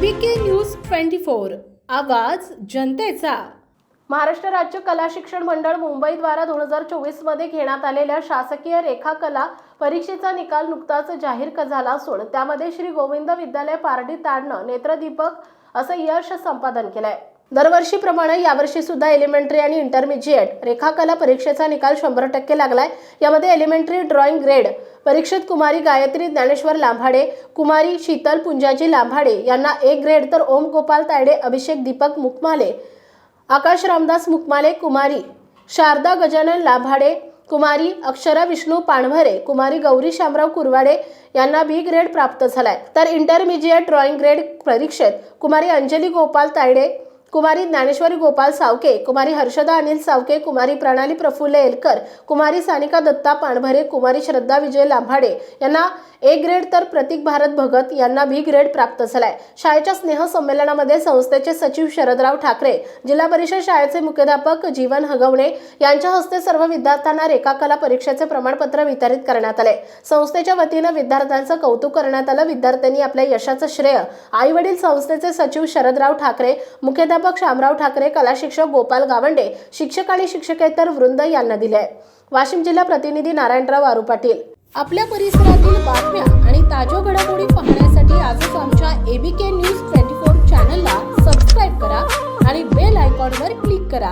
V K news twenty four आवाज जनतेचा. महाराष्ट्र राज्य कला शिक्षण मंडळ मुंबईद्वारा दोन हजार चोवीसमध्ये घेण्यात आलेल्या शासकीय रेखा कला परीक्षेचा निकाल नुकताच जाहीर झाला असून त्यामध्ये श्री गोविंद विद्यालय पारडी ताडणं नेत्रदीपक असं यश संपादन केलंय. दरवर्षीप्रमाणे यावर्षी सुद्धा एलिमेंटरी आणि इंटरमिजिएट रेखाकला परीक्षेचा निकाल शंभर टक्के लागलाय. यामध्ये एलिमेंटरी ड्रॉइंग ग्रेड परीक्षेत कुमारी गायत्री ज्ञानेश्वर लांभाडे कुमारी शीतल पुंजाजी लांभाडे यांना एक ग्रेड तर ओम गोपाल तायडे अभिषेक दीपक मुकमाले आकाश रामदास मुकमाले कुमारी शारदा गजानन लाभाडे कुमारी अक्षरा विष्णू पाणभरे कुमारी गौरी शामराव कुरवाडे यांना बी ग्रेड प्राप्त झालाय. तर इंटरमिजिएट ड्रॉइंग ग्रेड परीक्षेत कुमारी अंजली गोपाल तायडे कुमारी ज्ञानेश्वरी गोपाल सावके कुमारी हर्षदा अनिल सावके कुमारी प्रणाली प्रफुल्ल एलकर कुमारी सानिका दत्ता पाणभरे कुमारी श्रद्धा विजय लांभाडे यांना ए ग्रेड तर प्रतीक भारत भगत यांना बी ग्रेड प्राप्त झालाय. शाळेच्या स्नेह संमेलनामध्ये संस्थेचे सचिव शरदराव ठाकरे जिल्हा परिषद शाळेचे मुख्याध्यापक जीवन हगवणे यांच्या हस्ते सर्व विद्यार्थ्यांना रेखाकला परीक्षेचे प्रमाणपत्र वितरित करण्यात आले. संस्थेच्या वतीनं विद्यार्थ्यांचं कौतुक करण्यात आलं. विद्यार्थ्यांनी आपल्या यशाचं श्रेय. आई वडील संस्थेचे सचिव शरदराव ठाकरे मुख्याध्यापक शामराव ठाकरे कला शिक्षक गोपाल गावंडे शिक्षक आणि शिक्षकेतर वृंद यांना दिले वाशिम जिल्हा प्रतिनिधी नारायणराव आरू पाटील. आपल्या परिसरातील बातम्या आणि ताज्या घडामोडी पाहण्यासाठी आजच आमच्या एबीके न्यूज ट्वेंटी फोर चॅनलला सबस्क्राईब करा आणि बेल आयकॉनवर क्लिक करा.